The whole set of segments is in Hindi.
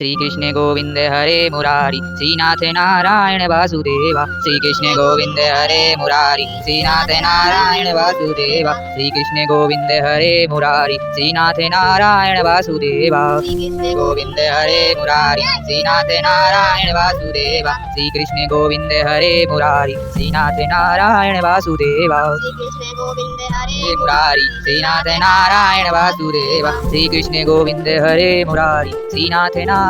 श्री कृष्ण गोविंद हरे मुरारी। श्रीनाथ नारायण वासुदेवा। श्री कृष्ण गोविंद हरे मुरारी। श्रीनाथ नारायण वासुदेवा। श्री कृष्ण गोविंद हरे मुरारी। श्रीनाथ नारायण वासुदेवा। श्रीकृष्ण गोविंद हरे मुरारी। श्रीनाथ नारायण वासुदेवा। श्री कृष्ण गोविंद हरे मुरारी। श्रीनाथ नारायण वासुदेवा। श्रीकृष्ण हरे मुरारी। श्रीनाथ नारायण वासुदेवा। श्री कृष्ण गोविंद हरे मुरारी। श्रीनाथ नारायण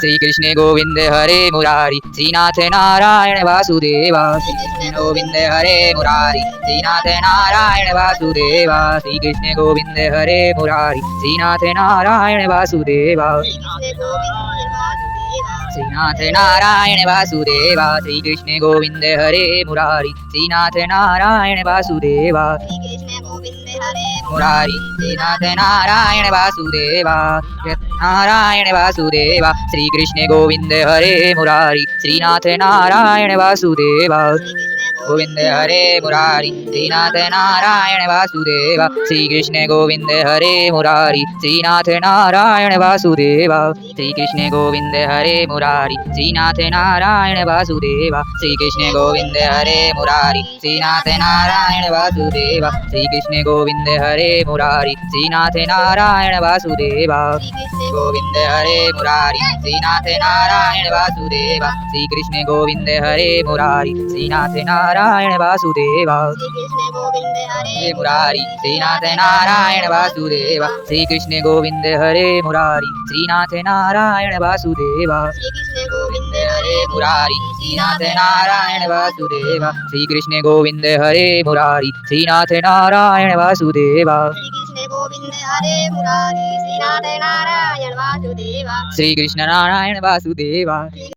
श्री कृष्ण गोविंद हरे मुरारी। श्रीनाथ नारायण वासुदेवा श्री कृष्ण गोविंद हरे मुरारी। श्रीनाथ नारायण वासुदेवा श्री कृष्ण गोविंद हरे मुरारी। श्रीनाथ नारायण वासुदेवा श्रीनाथ नारायण वासुदेवा श्री कृष्ण गोविंद हरे मुरारी। श्रीनाथ नारायण वासुदेवा श्रीकृष्ण गोविंद हरे मुरारी श्रीनाथ नारायण वासुदेवा नारायण वासुदेवा श्री कृष्ण गोविंद हरे मुरारी, श्रीनाथ नारायण वासुदेवा, गोविंद हरे मुरारी, श्रीनाथ नारायण वासुदेवा श्री कृष्ण गोविंद हरे मुरारी, श्रीनाथ नारायण वासुदेवा श्री कृष्ण गोविंद हरे मुरारी, श्रीनाथ नारायण वासुदेवा श्री कृष्ण गोविंद हरे मुरारी, श्रीनाथ नारायण वासुदेवा श्री कृष्ण गोविंद हरे मुरारी। श्रीनाथ नारायण वासुदेवा। श्रीकृष्ण गोविंद हरे मुरारी। श्रीनाथ नारायण वासुदेवा। श्री कृष्ण गोविंद हरे मुरारी। श्रीनाथ नारायण वासुदेवा। श्रीकृष्ण गोविंद हरे हरे मुरारी। श्रीनाथ नारायण वासुदेवा। श्री कृष्ण गोविंद हरे मुरारी। श्रीनाथ नारायण वासुदेवा। श्रीकृष्ण गोविंद हरे मुरारी। श्रीनाथ नारायण वासुदेवा। श्री कृष्ण गोविंद हरे मुरारी। श्रीनाथ नारायण वासुदेवा। श्रीकृष्ण गोविंद हरे मुरारी। नारायण वासुदेवा। श्री कृष्ण नारायण वासुदेवा।